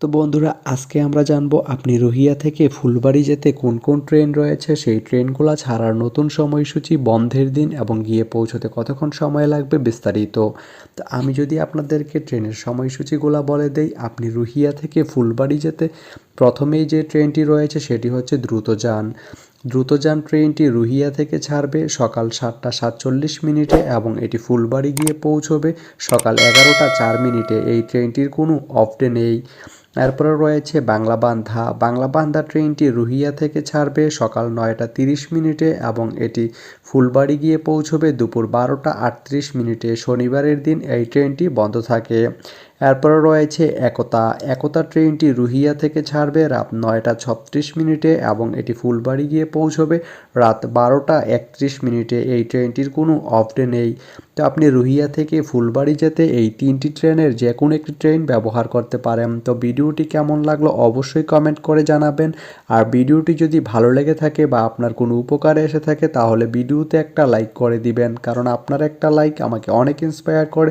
তো বন্ধুরা, আজকে আমরা জানব আপনি রুহিয়া থেকে ফুলবাড়ি যেতে কোন কোন ট্রেন রয়েছে? সেই ট্রেনগুলো ছাড়ার নতুন সময়সূচি, বন্ধের দিন এবং গিয়ে পৌঁছতে কতক্ষণ সময় লাগবে বিস্তারিত। তো আমি যদি আপনাদেরকে ট্রেনের সময়সূচিগুলো বলে দেই, আপনি রুহিয়া থেকে ফুলবাড়ি যেতে প্রথমেই যে ট্রেনটি রয়েছে সেটি হচ্ছে দ্রুতযান। দ্রুতযান ট্রেনটি রুহিয়া থেকে ছাড়বে সকাল সাতটা সাতচল্লিশ মিনিটে এবং এটি ফুলবাড়ি গিয়ে পৌঁছবে সকাল এগারোটা চার মিনিটে। এই ট্রেনটির কোনো অফ ডে নেই। এরপরে রয়েছে বাংলা বান্ধা বাংলা বান্ধা ট্রেনটি রুহিয়া থেকে ছাড়বে সকাল নয়টা তিরিশ মিনিটে এবং এটি ফুলবাড়ি গিয়ে পৌঁছবে দুপুর বারোটা আটত্রিশ মিনিটে। শনিবারের দিন এই ট্রেনটি বন্ধ থাকে। এরপরে রয়েছে একতা। একতা ট্রেনটি রুহিয়া থেকে ছাড়বে রাত নয়টা ছত্রিশ মিনিটে এবং এটি ফুলবাড়ি গিয়ে পৌঁছবে রাত বারোটা একত্রিশ মিনিটে। এই ট্রেনটির কোনো অফ ডে নেই। তো আপনি রুহিয়া থেকে ফুলবাড়ি যেতে এই তিনটি ট্রেনের যে কোনো একটি ট্রেন ব্যবহার করতে পারেন। তো ভিডিওটি কেমন লাগল অবশ্যই কমেন্ট করে জানাবেন। আর ভিডিওটি যদি ভালো লেগে থাকে বা আপনার কোনো উপকারে এসে থাকে তাহলে ভিডিওতে একটা লাইক করে দিবেন। কারণ আপনার একটা লাইক আমাকে অনেক ইন্সপায়ার করে।